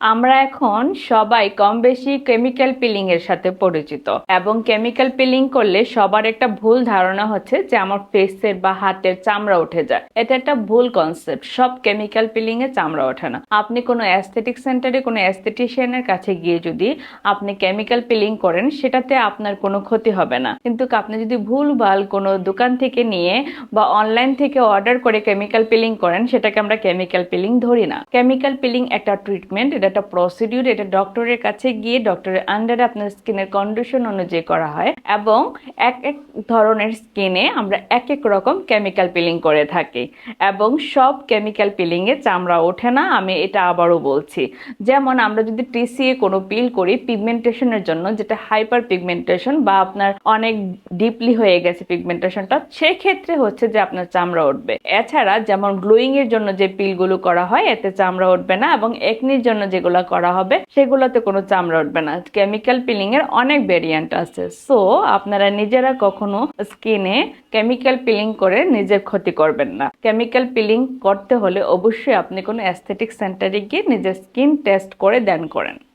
আমরা এখন সবাই কম বেশি কেমিক্যাল পিলিং এর সাথে পরিচিত এবং কেমিক্যাল পিলিং করলে সবার একটা ভুল ধারণা হচ্ছে যে আমার ফেসের বা হাতের চামড়া উঠে যায়। এটা একটা ভুল কনসেপ্ট সব কেমিক্যাল পিলিং এ চামড়া ওঠে না। আপনি কোনো অ্যাস্থেটিক সেন্টারে কোনো অ্যাস্থেটিশিয়ানের কাছে গিয়ে যদি আপনি কেমিক্যাল পিলিং করেন, সেটাতে আপনার কোনো ক্ষতি হবে না। কিন্তু আপনি যদি ভুল ভুলভাল কোনো দোকান থেকে নিয়ে বা অনলাইন থেকে অর্ডার করে কেমিক্যাল পিলিং করেন, সেটাকে আমরা কেমিক্যাল পিলিং ধরি না। কেমিক্যাল পিলিং একটা ট্রিটমেন্ট এটা একটা প্রসিডিউর এটা ডক্টরের কাছে গিয়ে ডক্টরের আন্ডারে আপনার স্কিনের কন্ডিশন অনুযায়ী করা হয় এবং এক এক ধরনের স্কিনে আমরা এক এক রকম কেমিক্যাল পিলিং করে থাকি এবং সব কেমিক্যাল পিলিং এ চামড়া ওঠে না, আমি এটা আবারও বলছি। যেমন আমরা যদি টিসিএ কোনো পিল করি পিগমেন্টেশনের জন্য যেটা হাইপার পিগমেন্টেশন বা আপনার অনেক ডিপলি হয়ে গেছে পিগমেন্টেশনটা সেক্ষেত্রে হচ্ছে যে আপনার চামড়া উঠবে। এছাড়া যেমন গ্লোয়িং এর জন্য যে পিলগুলো করা হয়, এতে চামড়া উঠবে না এবং একনির জন্য যেগুলো করা হবে, সেগুলোতে কোনো চামড়া উঠবে না। কেমিক্যাল পিলিং এর অনেক ভেরিয়েন্ট আছে। সো আপনারা নিজেরা কখনো স্কিনে কেমিক্যাল পিলিং করে নিজের ক্ষতি করবেন না। কেমিক্যাল পিলিং করতে হলে অবশ্যই আপনি কোনো অ্যাস্থেটিক সেন্টারে গিয়ে নিজের স্কিন টেস্ট করে দেন করেন।